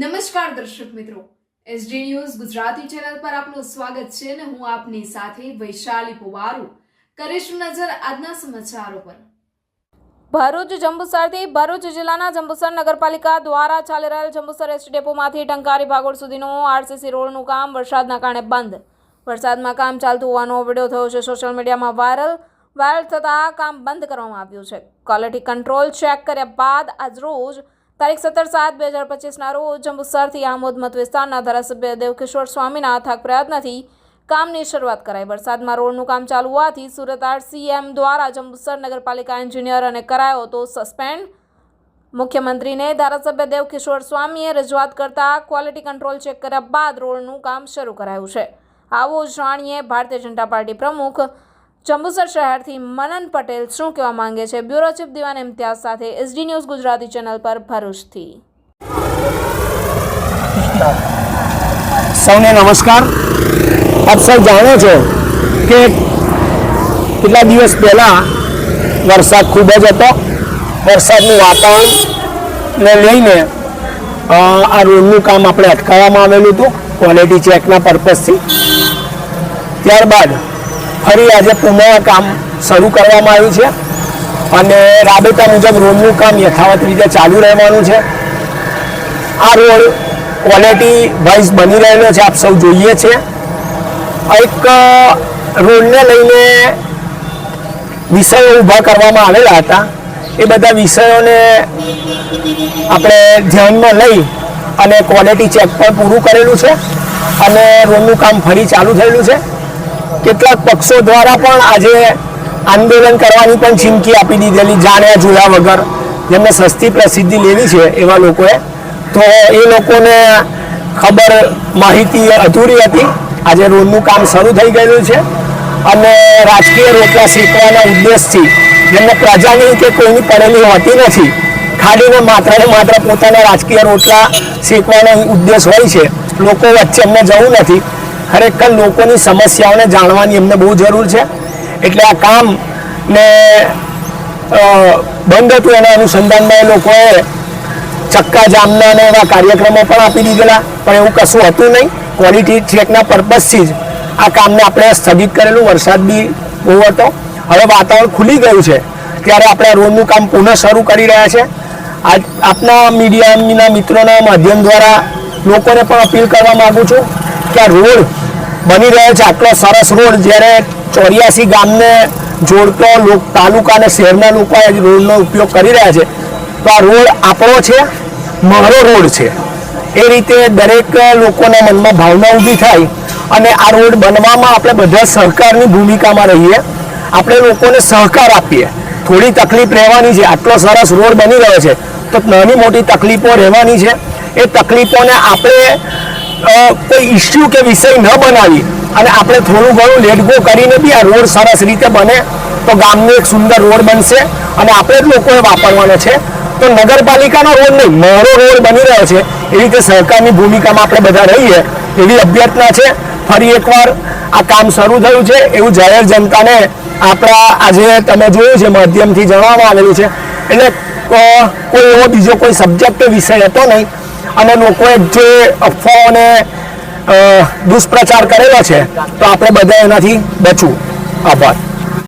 નમસ્કાર દર્શક મિત્રો. એસડી ન્યૂઝ ગુજરાતી ચેનલ પર આપનું સ્વાગત છે અને હું આપની સાથે વૈશાલી પુવારુ. કરીશું નજર આજના સમાચારો પર. ભરૂચ જંબુસરથી ભરૂચ જિલ્લાના જંબુસર નગરપાલિકા દ્વારા ચાલી રહેલ જંબુસર એસટી ડેપોમાંથી ટંકારી ભાગોળ સુધીનું આરસીસી રોડનું કામ વરસાદના કારણે બંધ. વરસાદમાં કામ ચાલતું હોવાનો વીડિયો થયો છે. સોશિયલ મીડિયામાં વાયરલ વાયરલ થતાં કામ બંધ કરવામાં આવ્યું છે. ક્વોલિટી કંટ્રોલ ચેક કર્યા બાદ આજરોજ તારીખ સત્તર સાત બે હજાર પચીસના રોજ જંબુસરથી આમોદ મત વિસ્તારના ધારાસભ્ય દેવકિશોર સ્વામીના અથાગ પ્રયત્નથી કામની શરૂઆત કરાઈ. વરસાદમાં રોડનું કામ ચાલુ હોવાથી સુરત આરસીએમ દ્વારા જંબુસર નગરપાલિકા એન્જિનિયર અને કરાયો તો સસ્પેન્ડ. મુખ્યમંત્રીને ધારાસભ્ય દેવકિશોર સ્વામીએ રજૂઆત કરતા ક્વોલિટી કંટ્રોલ ચેક કર્યા બાદ રોડનું કામ શરૂ કરાયું છે. આવો જાણીએ ભારતીય જનતા પાર્ટી પ્રમુખ જંબુસર શહેરથી મનન પટેલ શું કહેવા માંગે છે? બ્યુરો ચીફ દિવાન ઇમ્તિયાઝ સાથે એસડી ન્યૂઝ ગુજરાતી ચેનલ પર ભરૂચથી. સૌને નમસ્કાર. આપ સૌ જાણો છો કે કેટલા દિવસ પહેલાં વરસાદ ખૂબ જ હતો. વરસાદનું વાતાવરણને લઈને આ રોડનું કામ આપણે અટકાવવામાં આવેલું હતું ક્વોલિટી ચેકના પર્પઝથી ત્યારબાદ ફરી આજે પુનઃ કામ શરૂ કરવામાં આવ્યું છે અને રાબેતા મુજબ રોડનું કામ યથાવત રીતે ચાલુ રહેવાનું છે. આ રોડ ક્વોલિટી વાઇઝ બની રહેલો છે, આપ સૌ જોઈએ છે. એક રોડને લઈને વિષયો ઊભા કરવામાં આવેલા હતા. એ બધા વિષયોને આપણે ધ્યાનમાં લઈ અને ક્વોલિટી ચેક પણ પૂરું કરેલું છે અને રોડનું કામ ફરી ચાલુ થયેલું છે. કેટલાક પક્ષો દ્વારા પણ આજે આંદોલન કરવાની પણ ચીમકી આપી દીધેલી જાણ્યા જોયા વગર. જેમને સસ્તી પ્રસિદ્ધિ લેવી છે એવા લોકોએ. તો એ લોકોને ખબર માહિતી અધૂરી હતી. આજે રોડનું કામ શરૂ થઈ ગયેલું છે. અને રાજકીય રોટલા શીખવાના ઉદ્દેશથી જેમને પ્રજાની કે કોઈની પડેલી હોતી નથી ખાલીને માત્ર ને માત્ર પોતાના રાજકીય રોટલા શીખવાનો ઉદ્દેશ હોય છે. લોકો વચ્ચે એમને જવું નથી. ખરેખર લોકોની સમસ્યાઓને જાણવાની એમને બહુ જરૂર છે. એટલે આ કામ ને બંધ હતું એના અનુસંધાનમાં એ લોકોએ ચક્કા જામના ને એવા કાર્યક્રમો પણ આપી દીધેલા, પણ એવું કશું હતું નહીં. ક્વોલિટી ચેકના પર્પઝથી જ આ કામને આપણે સ્થગિત કરેલું. વરસાદ બી બહુ હતો. હવે વાતાવરણ ખુલી ગયું છે. ત્યારે આપણે રોડનું કામ પુનઃ શરૂ કરી રહ્યા છે. આજ આપના મીડિયાના મિત્રોના માધ્યમ દ્વારા લોકોને પણ અપીલ કરવા માગું છું. કે રોડ બની રહ્યો છે. આટલો સરસ રોડ જ્યારે ચોર્યાસી ગામને જોડતો લોક, તાલુકા અને શહેરના લોકો આ રોડનો ઉપયોગ કરી રહ્યા છે. તો આ રોડ આપણો છે, મારો રોડ છે. એ રીતે દરેક લોકોના મનમાં ભાવના ઊભી થાય અને આ રોડ બનવામાં આપણે બધા સહકારની ભૂમિકામાં રહીએ. આપણે લોકોને સહકાર આપીએ. થોડી તકલીફ રહેવાની છે. આટલો સરસ રોડ બની રહ્યો છે. તો નાની મોટી તકલીફો રહેવાની છે. એ તકલીફોને આપણે કોઈ ઇસ્યુ કે વિષય ન બનાવી અને આપણે થોડું ઘણું લેટગો કરીને બી આ રોડ સરસ રીતે બને, તો ગામનો એક સુંદર રોડ બનશે અને આપણે જ લોકોએ વાપરવાનો છે. તો નગરપાલિકાનો રોડ નહીં મોરો રોડ બની રહ્યો છે. એ રીતે સરકારની ભૂમિકામાં આપણે બધા રહીએ, એવી અભ્યર્થના છે. ફરી એકવાર આ કામ શરૂ થયું છે, એવું જાહેર જનતાને આપણા આજે તમે જોયું છે, માધ્યમથી જણાવવામાં આવેલું છે. એટલે કોઈ એવો બીજો કોઈ સબ્જેક્ટ કે વિષય હતો નહીં અને લોકોએ જે અફવાઓને દુષ્પ્રચાર કરેલો છે તો આપણે બધા એનાથી બચવું. આભાર.